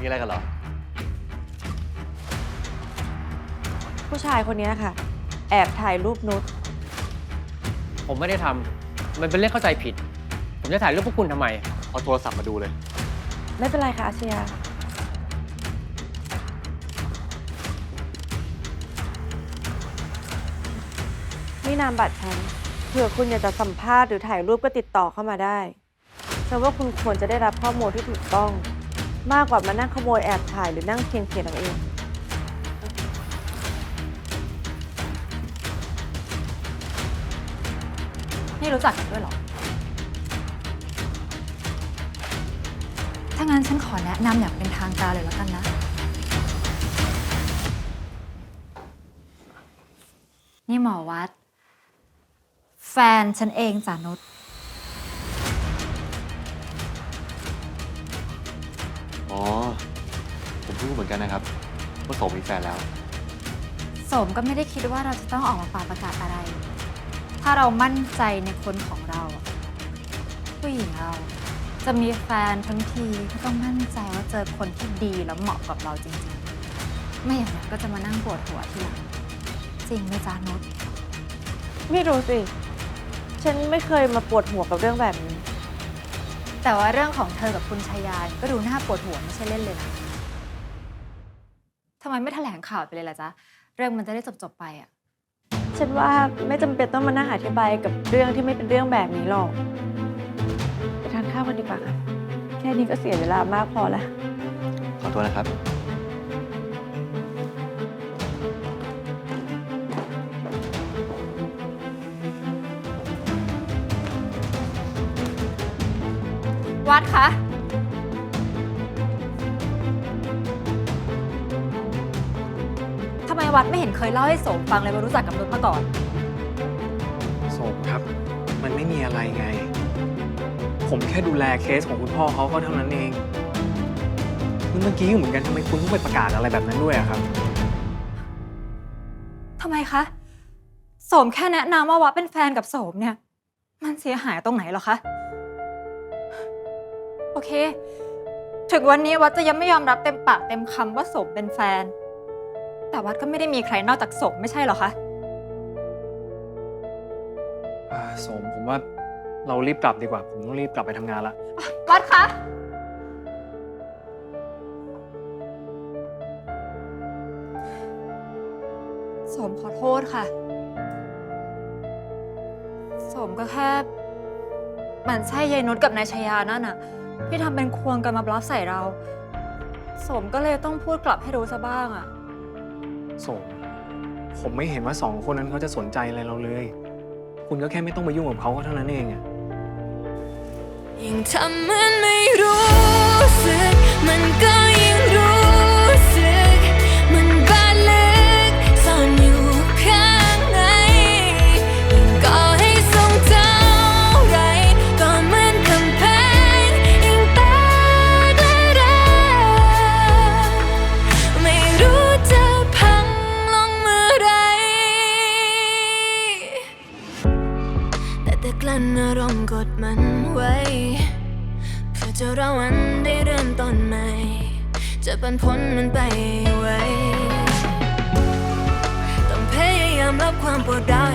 มีอะไรกันเหรอ ผู้ชายคนนี้ค่ะ แอบถ่ายรูปนุชผมไม่ได้ทำ มันเป็นเรื่องเข้าใจผิด ผมจะถ่ายรูปพวกคุณทำไม เอาโทรศัพท์มาดูเลย ไม่เป็นไรค่ะอาชญานี่นามบัตรฉันเผื่อคุณอยากจะสัมภาษณ์หรือถ่ายรูปก็ติดต่อเข้ามาได้ฉันว่าคุณควรจะได้รับข้อมูลที่ถูกต้อง มากกว่ามานั่งขโมยแอบถ่ายหรือนั่งเคียงเขียนเอาเอง นี่รู้จักกันด้วยเหรอ ถ้างั้นฉันขอแนะนำอย่างเป็นทางการเลยแล้วกันนะ นี่หมอวัด แฟนฉันเองจานุช ผมเพิ่งรู้เหมือนกันนะครับว่าโสมมีแฟนแล้ว สมก็ไม่ได้คิดว่าเราจะต้องออกมาเป่าประกาศอะไร ถ้าเรามั่นใจในคนของเราอะผู้หญิงเรา จะมีแฟนทั้งทีก็ต้องมั่นใจว่าเจอคนที่ดีแล้วเหมาะกับเราจริงๆ ไม่อย่างนั้นก็จะมานั่งปวดหัวทีหลังจริงไหมจ๊ะนุชไม่รู้สิ ฉันไม่เคยมาปวดหัวกับเรื่องแบบนี้ แต่ว่าเรื่องของเธอกับคุณชายานก็ดูน่าปวดหัวไม่ใช่เล่นเลยนะทำไมไม่แถลงข่าวไปเลยล่ะจ๊ะ เรื่องมันจะได้จบๆไปอะ ฉันว่าไม่จำเป็นต้องมานั่งอธิบายกับเรื่องที่ไม่เป็นเรื่องแบบนี้หรอกไปทานข้าวกันดีกว่าค่ะแค่นี้ก็เสียเวลามากพอแล้วขอตัวนะครับ วัดคะ ทำไมวัดไม่เห็นเคยเล่าให้โสมฟังเลยว่ารู้จักกับนุชมาก่อน โสมครับ มันไม่มีอะไรไง ผมแค่ดูแลเคสของคุณพ่อเขาก็เท่านั้นเองเมื่อกี้ก็เหมือนกันทำไมคุณต้องไปประกาศอะไรแบบนั้นด้วยอะครับทำไมคะ โสมแค่แนะนำว่าวัดเป็นแฟนกับโสมเนี่ย มันเสียหายตรงไหนเหรอคะโอเค ถึงวันนี้วัดจะยังไม่ยอมรับเต็มปากเต็มคำว่าโสมเป็นแฟน แต่วัดก็ไม่ได้มีใครนอกจากโสมไม่ใช่เหรอคะ อ่าโสมผมว่าเรารีบกลับดีกว่า ผมต้องรีบกลับไปทำงานละ วัดคะโสมขอโทษค่ะโสมก็แค่หมันไส้ยายนุชกับนายชายานั่นน่ะ ที่ทำเป็นควงกันมาบล็อกใส่เราโสมก็เลยต้องพูดกลับให้รู้ซะบ้างอะโสมผมไม่เห็นว่าสองคนนั้นเขาจะสนใจอะไรเราเลย คุณก็แค่ไม่ต้องไปยุ่งกับเขาก็เท่านั้นเองอะ ยิ่งทำเหมือนไม่ กลั้นอารมณ์กดมันไว้ เพื่อจะรอวันได้เริ่มต้นใหม่ จะปันพ้นมันไปไว้ ต้องพยายามรับความปวดร้าว